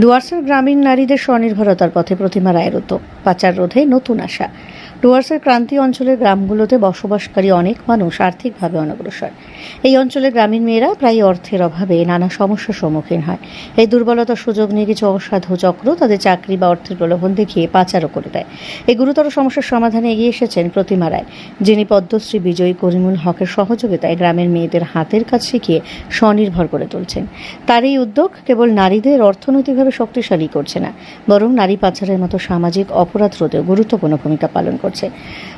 ডুয়ার্সের গ্রামীণ নারীদের স্বনির্ভরতার পথে প্রতিমা রায়ের পাচার রোধে নতুন আশা। ডুয়ার্সের ক্রান্তি অঞ্চলের গ্রামগুলোতে বসবাসকারী অনেক মানুষ আর্থিকভাবে অনগ্রসর। এই অঞ্চলের গ্রামীণ মেয়েরা প্রায় অর্থের অভাবে নানা সমস্যার সম্মুখীন হয়। এই দুর্বলতার সুযোগ নিয়ে কিছু অসাধু চক্র তাদের চাকরি বা অর্থের প্রলোভন দেখিয়ে পাচারও করে দেয়। এই গুরুতর সমস্যার সমাধানে এগিয়ে এসেছেন প্রতিমা রায়, যিনি পদ্মশ্রী বিজয়ী করিমুল হকের সহযোগিতায় গ্রামের মেয়েদের হাতের কাজ শিখিয়ে স্বনির্ভর করে তুলছেন। তার এই উদ্যোগ কেবল নারীদের অর্থনৈতিকভাবে শক্তিশালী করছে না, বরং নারী পাচারের মতো সামাজিক অপরাধ রোধেও গুরুত্বপূর্ণ ভূমিকা পালন করছে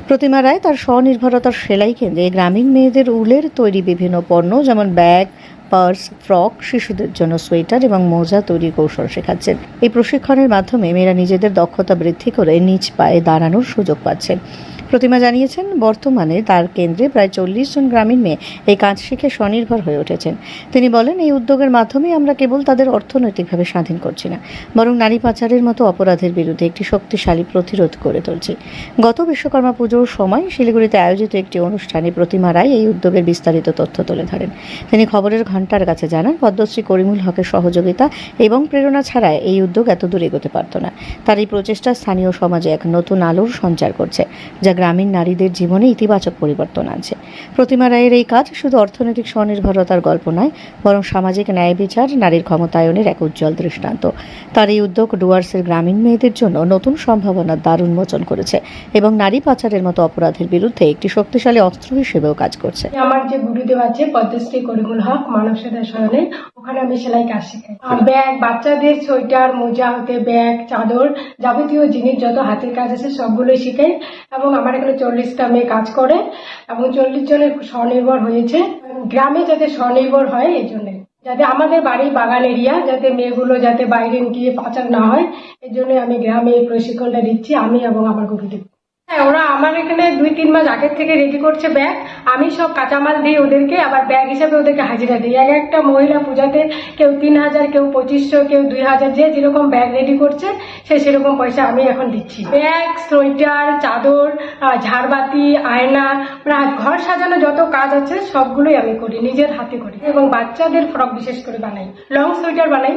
প্রতিমা রায় তার স্বনির্ভরতার সেলাই কেন্দ্রে গ্রামীণ মেয়েদের উলের তৈরি বিভিন্ন পণ্য, যেমন ব্যাগ, পার্স, ফ্রক, শিশুদের জন্য সোয়েটার এবং মোজা তৈরির কৌশল শেখাচ্ছেন। এই প্রশিক্ষণের মাধ্যমে মেয়েরা নিজেদের দক্ষতা বৃদ্ধি করে নিজ পায়ে দাঁড়ানোর সুযোগ পাচ্ছেন প্রতিমা জানিয়েছেন, বর্তমানে তার কেন্দ্রে প্রায় চল্লিশ জন গ্রামীণ মেয়ে এই কাজ শিখে স্বনির্ভর হয়ে উঠেছেন। তিনি বলেন, এই উদ্যোগের মাধ্যমে আমরা কেবল তাদের অর্থনৈতিকভাবে স্বাধীন করছি না, বরং নারী পাচারের মতো অপরাধের বিরুদ্ধে একটি শক্তিশালী প্রতিরোধ করে তুলছি। গত বিশ্বকর্মা পুজোর সময় শিলিগুড়িতে আয়োজিত একটি অনুষ্ঠানে প্রতিমা রায় এই উদ্যোগের বিস্তারিত তথ্য তুলে ধরেন। তিনি খবরের ঘণ্টার কাছে জানান, পদ্মশ্রী করিমুল হকের সহযোগিতা এবং প্রেরণা ছাড়া এই উদ্যোগ এত দূর এগোতে পারত না। তার এই প্রচেষ্টা স্থানীয় সমাজে এক নতুন আলোর সঞ্চার করছে, যা গ্রামীণ নারীদের জীবনে ইতিবাচক পরিবর্তন আনছে। প্রতিমা রায়ের এই কাজ শুধু অর্থনৈতিক স্বনির্ভরতার গল্প নয়, বরং সামাজিক ন্যায় বিচার, নারীর ক্ষমতায়নের এক উজ্জ্বল দৃষ্টান্ত। তার এই উদ্যোগ ডুয়ার্সের গ্রামীণ মেয়েদের জন্য নতুন সম্ভাবনার দ্বার উন্মোচন করেছে এবং নারী পাচারের মতো অপরাধের বিরুদ্ধে একটি শক্তিশালী অস্ত্র হিসেবেও কাজ করছে। আমার যে গুরুদেব আছে, পদ্মশ্রী করিমুল হক মানব সরণে ওখানে আমি সেলাই কাজ শেখাই। আর ব্যাগ, বাচ্চাদের সোয়েটার, মোজা, হতে ব্যাগ, চাদর যাবতীয় জিনিস যত হাতের কাজ আছে সবগুলোই শিখাই এবং আমার এখানে চল্লিশটা মেয়ে কাজ করে এবং চল্লিশ জনের স্বনির্ভর হয়েছে। গ্রামে যাতে স্বনির্ভর হয় এই জন্য। যাতে আমাদের বাড়ি বাগান এরিয়া, যাতে মেয়েগুলো যাতে বাইরে গিয়ে পাচার না হয়, এই জন্য আমি গ্রামে এই প্রশিক্ষণটা দিচ্ছি, আমি এবং আমার গুরুদেব হ্যাঁ ওরা আমার এখানে দুই, তিন মাস আগের থেকে রেডি করছে ব্যাগ আমি সব কাঁচামাল দিই ওদেরকে আবার ব্যাগ হিসাবে ওদেরকে হাজিরা দিই। এক একটা মহিলা পূজাতে কেউ তিন হাজার, কেউ পঁচিশশো, কেউ দুই হাজার, যে যেরকম ব্যাগ রেডি করছে, সে সেরকম পয়সা আমি এখন দিচ্ছি। ব্যাগ, সোয়েটার, চাদর ঝাড়বাতি, আয়না ঘর সাজানো যত কাজ আছে, সবগুলোই আমি করি, নিজের হাতে করি। এবং বাচ্চাদের ফ্রক বিশেষ করে বানাই। লং সোয়েটার বানাই।